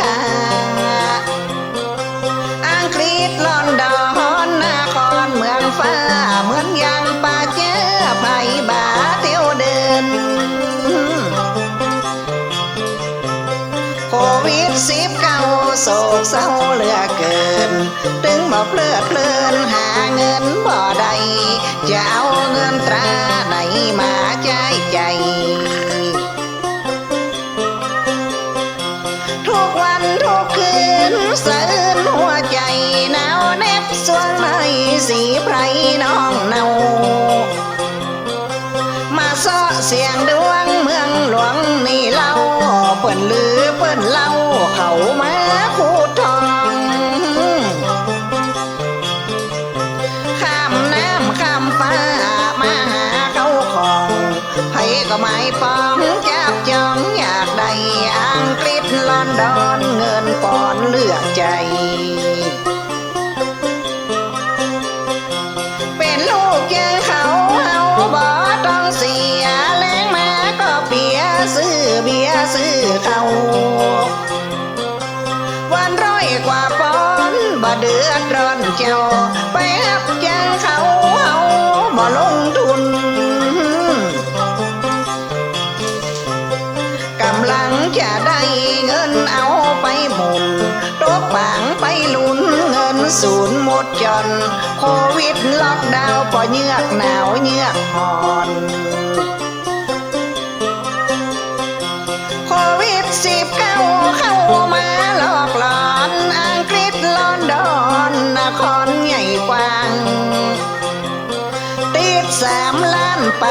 คะอังกฤษลอนดอนนครเมืองฟ้า เหมือนยังป่าเจอไผ่บาเที่ยวเดิน โควิดสิบเก้าโศกเศร้าเหลือเกิน ถึงมาเพลิดเพลินหาเงินบ่ใดจะเอาเงินตราไหนมาจะ เสียงดวงเมืองหลวงนี่เล่าเปิ้นลือเปิ้นเล่าเขามาคูทองข้ามน้ำข้ามฟ้ามาหาเขาของไผก็ไม่ปองจับจองอยากได้อังกฤษลอนดอนเงินปอนเลือกใจ ซื้อเขาวันร้อยกว่าปอนบ่เดือดร้อนเจ้าไปรับจ้างเขาเฮาบ่ลงทุนกำลังจะได้เงินเอาไปหมุนตกปางไปลุ้นเงินศูนย์หมดจนโควิดล็อกดาวน์ปอเยือกหนาวเยือกหอน ไป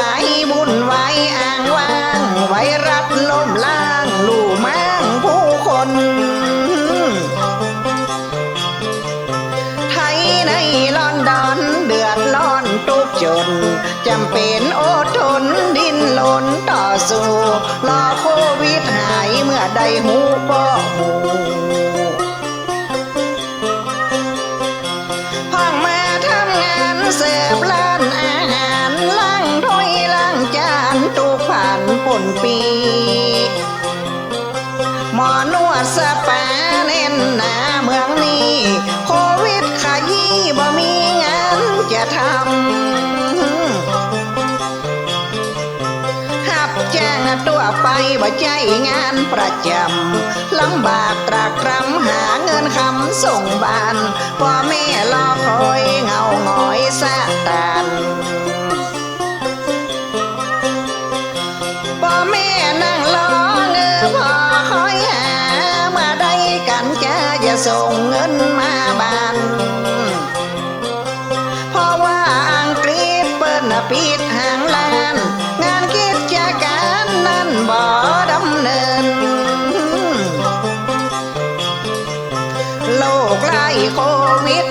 บุญไว้อ้างว้าง ไวรัสล้มล้างลู่ม้างผู้คน ไทยในลอนดอนเดือดร้อนทุกจนจำเป็นอดทนดิ้นหลนต่อสู้รอโควิดหายเมื่อใดหูป้อหู โควิดขยี้บ่มีงานจะทำหับแจ้งตัวไปบ่ใจงานประจำลำบากตรากตรำหาเงินคำส่งบ้านพ่อแม่รอคอยเงาหงอยซาตาน ส่งเงินมาบ้านเพราะว่าอังกฤษเปิ้นปิดหางลาน งานกิจการนั้นบ่ดำเนิน โลกไล่โควิด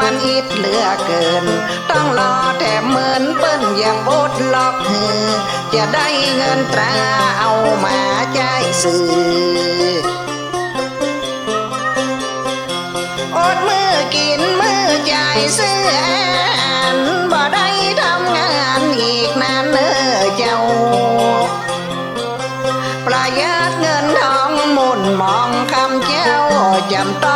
มันอิดเหลือเกิน ต้องรอแถมเหมือนเปิ้นอย่าปดลอกหือจะได้เงินตราเอามาจ่ายซื้อ ซื้ออันบ่ได้ทำงานอีกนานเนอเจ้า ประหยัดเงินทองหมุนมองคำเจ้าจำต้อง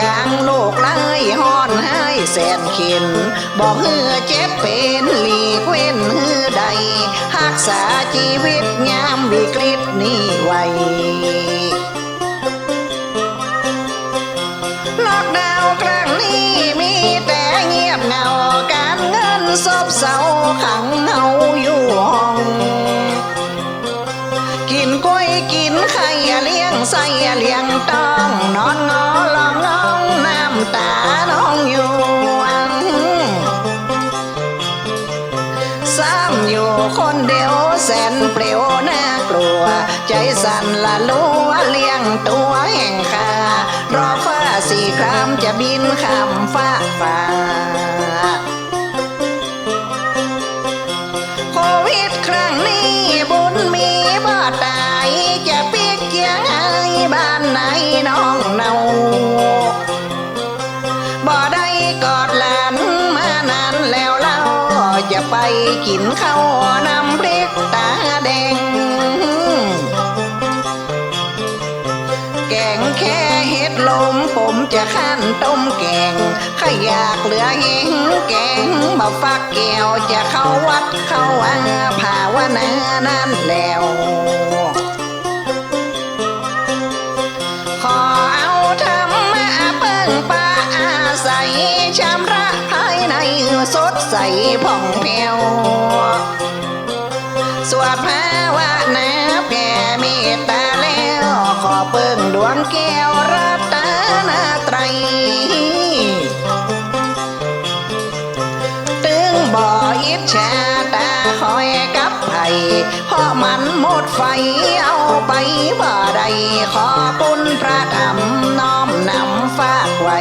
กลางโลกไล่ห้อนให้แสนเข็นบอกเฮือเจ็บเป็นหลีกเว้นเฮือใดรักษาชีวิตยามวิกฤตนี้ไว้ล็อกดาวครั้งนี้มีแต่เงียบเงาการเงินซบเซาขังเฮาอยู่ห้อง กินกล้วยกินไข่เลี้ยงไส้เลี้ยงต้องนอนงอ วใจสั่นละลัวเลี้ยงตัวแห่งคารอฟ้าสีครามจะบินข้ามฟ้าฟ้าโควิดครั้งนี้บุญมีบ่ตายจะปิกยังไงบ้านไหนน้องเนาบ่ได้กอดหลานมานานแล้วเล่าจะไปกินข้าวนำพริกตาแดง ต้มแกงไข่อยากเหลือเฮงแกงบ่ฟักแก้วจะเข้าวัดเข้าว่าภาวนานั่นแล้วขอเอาธรรมะเปิ่งปาอาศัยชำระภายในสดใสผ่องแผ้วสวดภาวนาแผ่เมตตาแล้วขอเปิ่งดวงแก้วรัตนา ตึงบ่ออิจฉาตาคอยกับไผ่เพราะมันหมดไฟเอาไปบ่ได้ขอปุณพระธรรมน้อมนำฝากไว้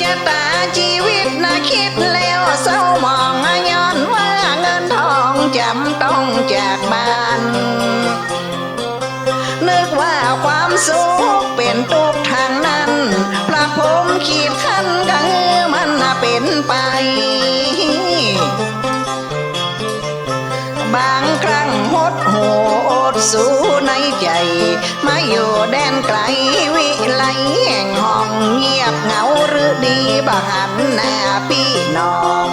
จะตาชีวิตนะคิดแล้วเศร้ามองย้อนว่าเงินทองจำต้องจากบ้า ขเป็นทุกทางนั้นพระผมขีดขั้นกังมันน่ะเป็นไป บางครั้งหดโหดสู้ในใจ มาอยู่แดนไกลวิไลแห่งห้องเงียบเหงาหรือดีบหันหน้าพี่น้อง